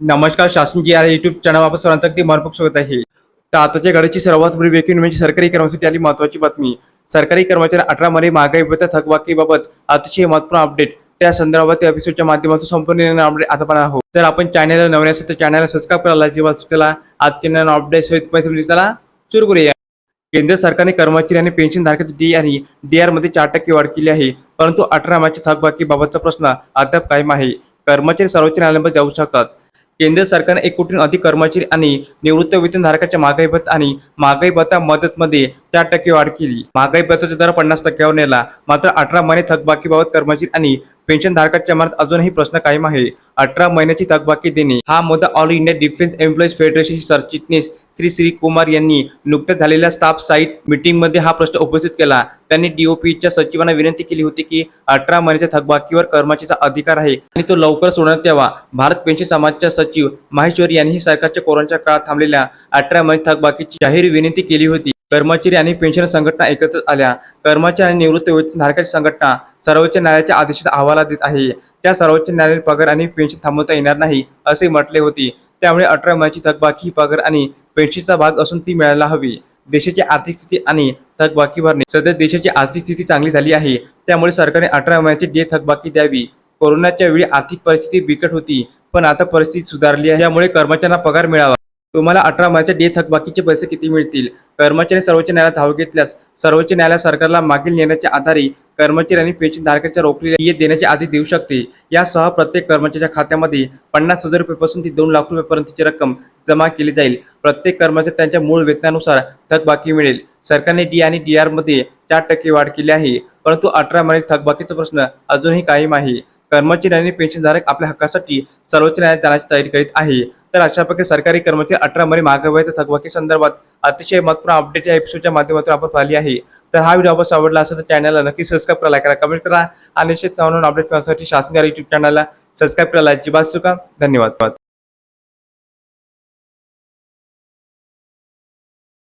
नमस्कार शासन जी आहे युट्यूब चॅनल आपण सर्वांचं अगदी मनपूर्वक स्वागत आहे. तर आताच्या घडीची सर्वात मोठी व्यक्ती म्हणजे, म्हणजे सरकारी कर्मचारी आली महत्वाची बातमी. सरकारी कर्मचारी अठरा मध्ये महागाई भत्ता थकबाकीबाबत अतिशय महत्त्वपूर्ण अपडेट त्या संदर्भात त्या एपिसोडच्या माध्यमातून संपूर्ण अपडेट आता पण आहोत. तर आपण चॅनलला नवीन असेल तर चॅनलला सबस्क्राईब करायला जेव्हा त्याला आजच्या अपडेट सहित पैसे त्याला सुरू करूया. केंद्र सरकारने कर्मचारी आणि पेन्शन धारकाची डी आणि डी आरमध्ये चार टक्के वाढ केली आहे. परंतु अठरा मार्चच्या थकबाकीबाबतचा प्रश्न अद्याप कायम आहे. कर्मचारी सर्वोच्च न्यायालयामध्ये जाऊ शकतात. केंद्र सरकारने एक कोटी अधिक कर्मचारी आणि निवृत्त वेतनधारकाच्या महागाई भत्ता आणि महागाई भत्ता मदतमध्ये चार टक्के वाढ केली. महागाई भत्ताचा दर पन्नास टक्क्यावर नेला. मात्र अठरा महिने थकबाकीबाबत कर्मचारी आणि पेन्शनधारकाच्या मनात अजूनही प्रश्न कायम आहे. अठरा महिन्याची थकबाकी देणे हा मुद्दा ऑल इंडिया डिफेन्स एम्प्लॉईज फेडरेशनची सरचिटणीस श्री श्री कुमार यांनी नुकत्याच झालेल्या स्टाफ साईट मीटिंगमध्ये हा प्रश्न उपस्थित केला. त्यांनी डीओपीच्या सचिवांना विनंती केली होती की अठरा महिन्याच्या थकबाकीवर कर्मचारीचा अधिकार आहे आणि तो लवकर सोडण्यात यावा. भारत पेन्शन समाजच्या सचिव माहेश्वरी यांनीही सरकारच्या कोरोनाच्या काळात थांबलेल्या अठरा महिने थकबाकीची जाहीर विनंती केली होती. कर्मचारी आणि पेन्शन संघटना एकत्र आल्या. कर्मचारी आणि निवृत्त वेतनधारकाची संघटना सर्वोच्च न्यायालयाच्या आदेशाचा अहवाला देत आहे. त्या सर्वोच्च न्यायालयाने पगार आणि पेन्शन थांबवता येणार नाही असे म्हटले होते. त्यामुळे अठरा महिन्याची थकबाकी पगार आणि पेन्शनचा भाग असून ती मिळायला हवी. देशाची आर्थिक स्थिती आणि थकबाकी भरणे. सध्या देशाची आर्थिक स्थिती चांगली झाली आहे. त्यामुळे सरकारने अठरा महिन्याची डे थकबाकी द्यावी. कोरोनाच्या वेळी आर्थिक परिस्थिती बिकट होती. पण आता परिस्थिती सुधारली आहे. यामुळे कर्मचाऱ्यांना पगार मिळावा. तुम्हाला अठरा महिन्याच्या डे थकबाकीचे पैसे किती मिळतील? कर्मचारी सर्वोच्च न्यायालयात धाव घेतल्यास सर्वोच्च न्यायालय सरकारला मागील निर्णयाच्या आधारे कर्मचारी आणि पेन्शनधारकाच्या रोखलेल्या EA देण्याचे आधी देऊ शकते. यासह प्रत्येक कर्मचाऱ्याच्या खात्यामध्ये पन्नास हजार रुपयापासून ते दोन लाख रुपयापर्यंतची रक्कम जमा केली जाईल. प्रत्येक कर्मचारी त्यांच्या मूळ वेतनानुसार थकबाकी मिळेल. सरकारने डी आणि डी आरमध्ये चार टक्के वाढ केली आहे. परंतु अठरा महिने थकबाकीचा प्रश्न अजूनही कायम आहे. कर्मचारी आणि पेन्शनधारक आपल्या हक्कासाठी सर्वोच्च न्यायालयात जाण्याची तयारी करीत आहे. तर अशा प्रकारे सरकारी कर्मचारी अठरा मध्ये महागाईच्या थकबाकी संदर्भात अतिशय महत्त्वपूर्ण अपडेट या एपिसोडच्या माध्यमातून आपण पाहिली आहे. तर हा व्हिडिओ आपण आवडला असेल तर चॅनलला नक्की सबस्क्राईब करा like करा कमेंट करा. आणि निश्चित नवनवीन अपडेट करण्यासाठी शासन युट्यूब चॅनलला सबस्क्राईब करायला अजिबात चुका धन्यवाद.